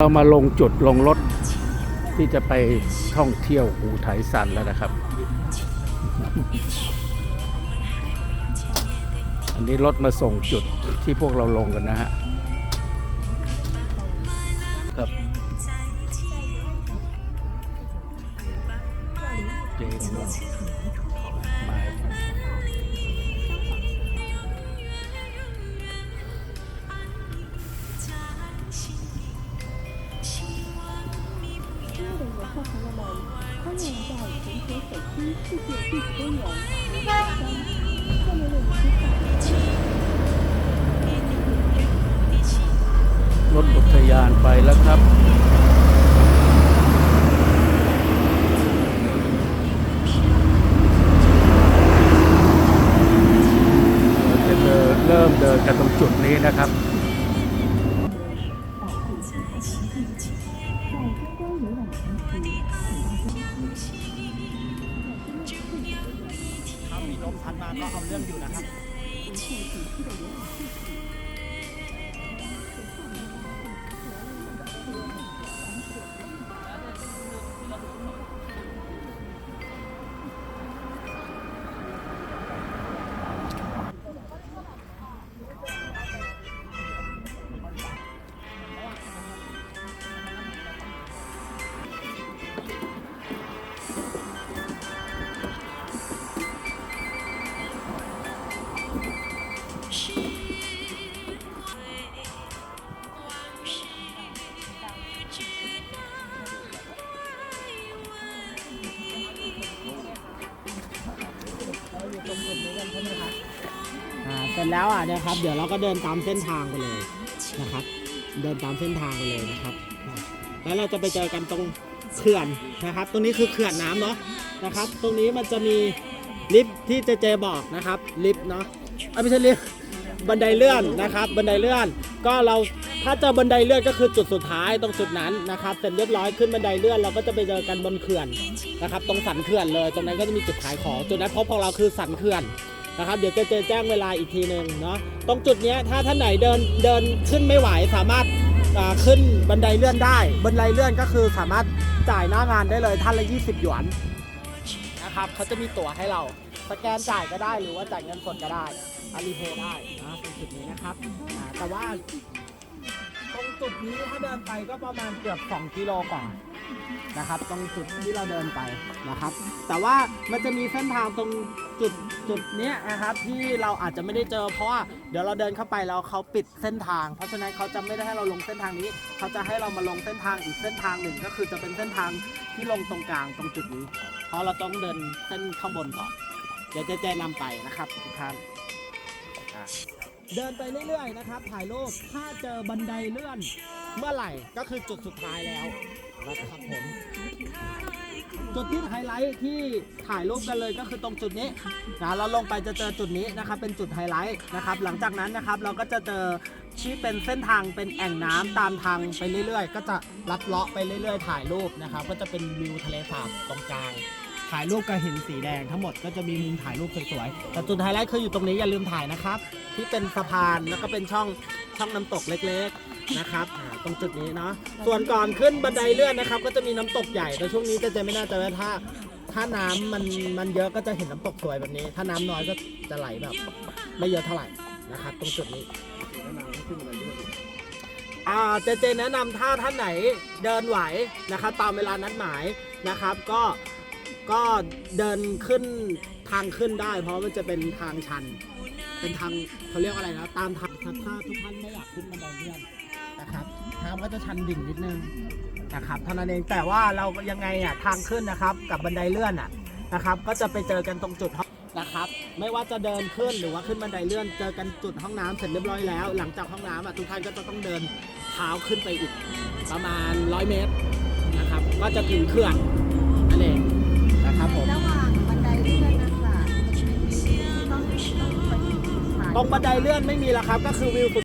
เรามาลงจุดลงรถที่จะไปท่องเที่ยวอูไถซันแล้วนะครับ อันนี้รถมาส่งจุดที่พวกเราลงกันนะฮะครับเจน 朋友们，欢迎来到重铁水区世界地质公园五山，下面为您介绍。 รถอุทยานไปแล้วครับ เราจะเดินเริ่มเดินกันตรงจุดนี้นะครับ ถ้ามีลมพัดมาก็เอาเรื่องอยู่นะครับ สร็จแล้วอะนะครับ เดี๋ยวเราก็เดินตามเส้นทางไปเลยนะครับ เดินตามเส้นทางไปเลยนะครับ แล้วเราจะไปเจอกันตรงเขื่อนนะครับ ตรงนี้คือเขื่อนน้ำเนาะนะครับ ตรงนี้มันจะมีลิฟต์ที่เจเจบอกนะครับลิฟต์เนาะอ้ยไม่ใช่ลิฟต์บันไดเลื่อนนะครับ บันไดเลื่อน ก็เราถ้าเจอบันไดเลื่อนก็คือจุดสุดท้ายตรงจุดนั้นนะครับ เสร็จเรียบร้อยขึ้นบันไดเลื่อนเราก็จะไปเจอกันบนเขื่อนนะครับ ตรงสันเขื่อนเลย ตรงนั้นก็จะมีจุดขายของจุดนั้นพบของเราคือสันเขื่อน นะครับ เดี๋ยวจะเจแจ้งเวลาอีกทีหนึ่งเนาะตรงจุดเนี้ยถ้าท่านไหนเดินเดินขึ้นไม่ไหวสามารถขึ้นบันไดเลื่อนได้ บันไดเลื่อนก็คือสามารถจ่ายหน้างานได้เลยท่านละ 20 หยวนนะครับเขาจะมีตั๋วให้เราสแกนจ่ายก็ได้หรือว่าจ่ายเงินสดก็ได้อารีเพย์ได้นะตรงจุดนี้นะครับแต่ว่าตรงจุดนี้ถ้าเดินไปก็ประมาณเกือบ 2 กิโลกว่า นะครับ ตรงจุดที่เราเดินไปนะครับ แต่ว่ามันจะมีเส้นทางตรงจุดจุดเนี้ยนะครับที่เราอาจจะไม่ได้เจอ เพราะว่าเดี๋ยวเราเดินเข้าไปแล้วเขาปิดเส้นทาง เพราะฉะนั้นเขาจะไม่ได้ให้เราลงเส้นทางนี้ เขาจะให้เรามาลงเส้นทางอีกเส้นทางหนึ่งก็คือจะเป็นเส้นทางที่ลงตรงกลางตรงจุดนี้ เพราะเราต้องเดินเส้นข้างบนก่อนเดี๋ยวเจะแจนำไปนะครับทุกท่านเดินไปเรื่อยๆนะครับ ถ่ายรูปถ้าเจอบันไดเลื่อนเมื่อไหร่ก็คือจุดสุดท้ายแล้ว นะครับผมจุดที่ไฮไลท์ที่ถ่ายรูปกันเลยก็คือตรงจุดนี้นะเราลงไปจะเจอจุดนี้นะครับเป็นจุดไฮไลท์นะครับ หลังจากนั้นนะครับเราก็จะเจอที่เป็นเส้นทางเป็นแอ่งน้ำตามทางไปเรื่อยๆ ก็จะลัดเลาะไปเรื่อยๆ ถ่ายรูปนะครับ ก็จะเป็นวิวทะเลสาบตรงกลาง ถ่ายรูปกับหินสีแดงทั้งหมดก็จะมีมุมถ่ายรูปสวยๆแต่จุดไฮไลท์คืออยู่ตรงนี้อย่าลืมถ่ายนะครับ ที่เป็นสะพานแล้วก็เป็นช่องช่องน้ำตกเล็กๆนะครับอ่าตรงจุดนี้เนาะส่วนก่อนขึ้นบันไดเลื่อนนะครับ ก็จะมีน้ำตกใหญ่แต่ช่วงนี้จะจะไม่น่าจะว่าถ้า ถ้าน้ำมันมันเยอะก็จะเห็นน้ำตกสวยแบบนี้ ถ้าน้ำน้อยก็จะไหลแบบ ไม่เยอะเท่าไหร่นะครับ ตรงจุดนี้ อ่าเจเจแนะนำถ้าท่านไหนเดินไหวนะครับ ตามเวลานัดหมายนะครับ ก็ ก็เดินขึ้นทางขึ้นได้ เพราะมันจะเป็นทางชัน เป็นทางเขาเรียกอะไรนะตามทางถ้าทุกท่านไม่อยากขึ้นบันไดเลื่อนนะครับทางก็จะชันดิ่งนิดนึงนะครับเท่านั้นเองแต่ว่าเรายังไงอะทางขึ้นนะครับกับบันไดเลื่อนอะนะครับ ก็จะไปเจอกันตรงจุดห้องนะครับ ไม่ว่าจะเดินขึ้นหรือว่าขึ้นบันไดเลื่อน เจอกันจุดห้องน้ำเสร็จเรียบร้อยแล้ว หลังจากห้องน้ำอะทุกท่านก็จะต้องเดินเท้าขึ้นไปอีกประมาณ 100 เมตรนะครับ ก็จะถึงเขื่อน ตรงบันไดเลื่อนไม่มีแล้วครับ ก็คือวิวสุด